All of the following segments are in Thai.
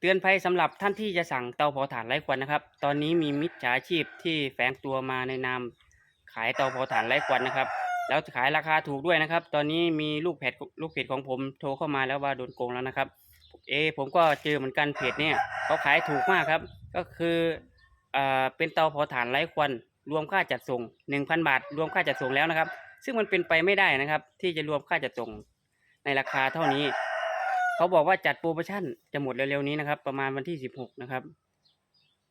เตือนภัยสำหรับท่านที่จะสั่งเตาเผาถ่านไร้ควันนะครับ ตอนนี้มีมิจฉาชีพที่แฝงตัวมาในนามขายเตาเผาถ่านไร้ควันนะครับ แล้วขายราคาถูกด้วยนะครับ ตอนนี้มีลูกเพจลูกเพจของผมโทรเข้ามาแล้วว่าโดนโกงแล้วนะครับ เอ ผมก็เจอเหมือนกันเพจเนี่ยเขาขายถูกมากครับ ก็คืออ่าเป็นเตาเผาถ่านไร้ควัน รวมค่าจัดส่ง 1,000 บาท รวมค่าจัดส่งแล้วนะครับ ซึ่งมันเป็นไปไม่ได้นะครับ ที่จะรวมค่าจัดส่งในราคาเท่านี้ เขาบอกว่าจัดโปรโมชั่นจะหมดเร็วๆนี้นะครับ ประมาณวันที่สิบหกนะครับ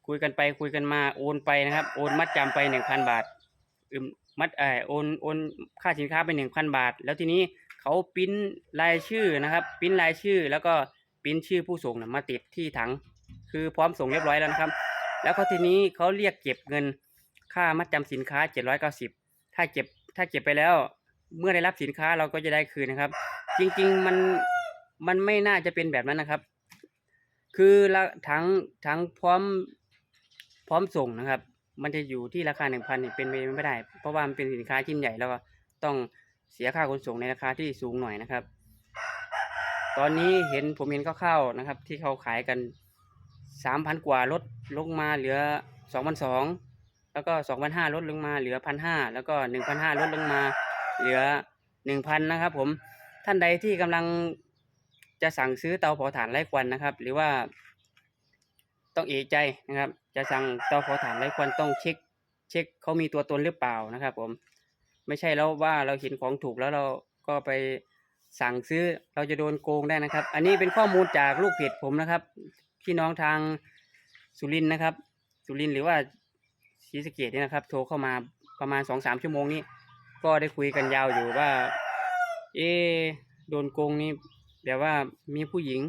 คุยกันไปคุยกันมาโอนไปนะครับ โอนมัดจำไปหนึ่งพันบาทอืมมัดเออโอนโอนค่าสินค้าไปหนึ่งพันบาท แล้วทีนี้เขาปิ้นรายชื่อนะครับปิ้นรายชื่อแล้วก็ปิ้นชื่อผู้ส่งนะมาติดที่ถัง คือพร้อมส่งเรียบร้อยแล้วนะครับ แล้วก็ทีนี้เขาเรียกเก็บเงินค่ามัดจำสินค้าเจ็ดร้อยเก้าสิบถ้าเก็บถ้าเก็บไปแล้ว เมื่อได้รับสินค้าเราก็จะได้คืนนะครับ จริง ๆ มัน มันไม่น่าจะเป็นแบบนั้นนะครับ คือละทั้งทั้งพร้อมพร้อมส่งนะครับ มันจะอยู่ที่ราคาหนึ่งพันเป็นไปไม่ได้ เพราะว่ามันเป็นสินค้าชิ้นใหญ่แล้วก็ต้องเสียค่าขนส่งในราคาที่สูงหน่อยนะครับ ตอนนี้เห็นผมเห็นคร่าวๆนะครับ ที่เขาขายกันสามพันกว่าลดลงมาเหลือสองพันสองแล้วก็สองพันห้าลดลงมาเหลือพันห้าแล้วก็หนึ่งพันห้าลดลงมาเหลือหนึ่งพันนะครับ ผมท่านใดที่กำลัง จะสั่งซื้อเตาเผาถ่านไร้ควันนะครับ หรือว่า ต้องเอะใจนะครับ จะสั่งเตาเผาถ่านไร้ควันต้องเช็ค เช็คเขามีตัวตนหรือเปล่านะครับ ผม ไม่ใช่แล้วว่าเราเห็นของถูกแล้วเราก็ไปสั่งซื้อเราจะโดนโกงได้นะครับ อันนี้เป็นข้อมูลจากลูกเพจผมนะครับพี่น้องทางสุรินนะครับ สุรินหรือว่าศรีสะเกดนี่นะครับ โทรเข้ามาประมาณสองสามชั่วโมงนี้ ก็ได้คุยกันยาวอยู่ว่า เอโดนโกงนี่ แบบว่ามีผู้หญิง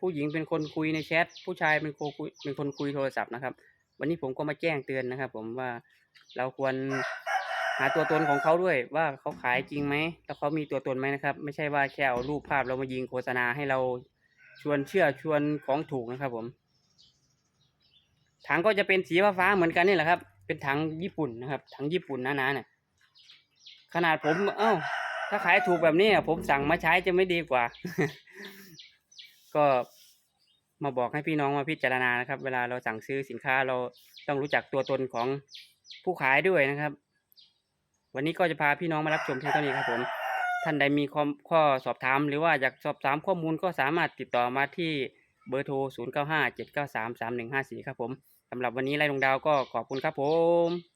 ผู้หญิงเป็นคนคุยในแชทผู้ชายเป็นคนคุยเป็นคนคุยโทรศัพท์นะครับ วันนี้ผมก็มาแจ้งเตือนนะครับ ผมว่าเราควรหาตัวตนของเขาด้วยว่าเขาขายจริงไหมแล้วเขามีตัวตนไหมนะครับ ไม่ใช่ว่าแค่เอารูปภาพเรามายิงโฆษณาให้เราชวนเชื่อชวนของถูกนะครับ ผมถังก็จะเป็นสีฟ้าเหมือนกันนี่แหละครับ เป็นถังญี่ปุ่นนะครับถังญี่ปุ่นหนาๆเนี่ยขนาดผม เอ้า ถ้าขายถูกแบบนี้ผมสั่งมาใช้จะไม่ดีกว่า ก็มาบอกให้พี่น้องมาพิจารณานะครับ เวลาเราสั่งซื้อสินค้าเราต้องรู้จักตัวตนของผู้ขายด้วยนะครับ วันนี้ก็จะพาพี่น้องมารับชมเพียงเท่านี้ครับผม ท่านใดมีข้อข้อสอบถาม หรือว่าอยากสอบถามข้อมูลก็สามารถติดต่อมาที่เบอร์โทร 0 9 5 7 9 3 3 1 5 4 ครับผมสำหรับวันนี้ไล่ลงดาวก็ขอบคุณครับผม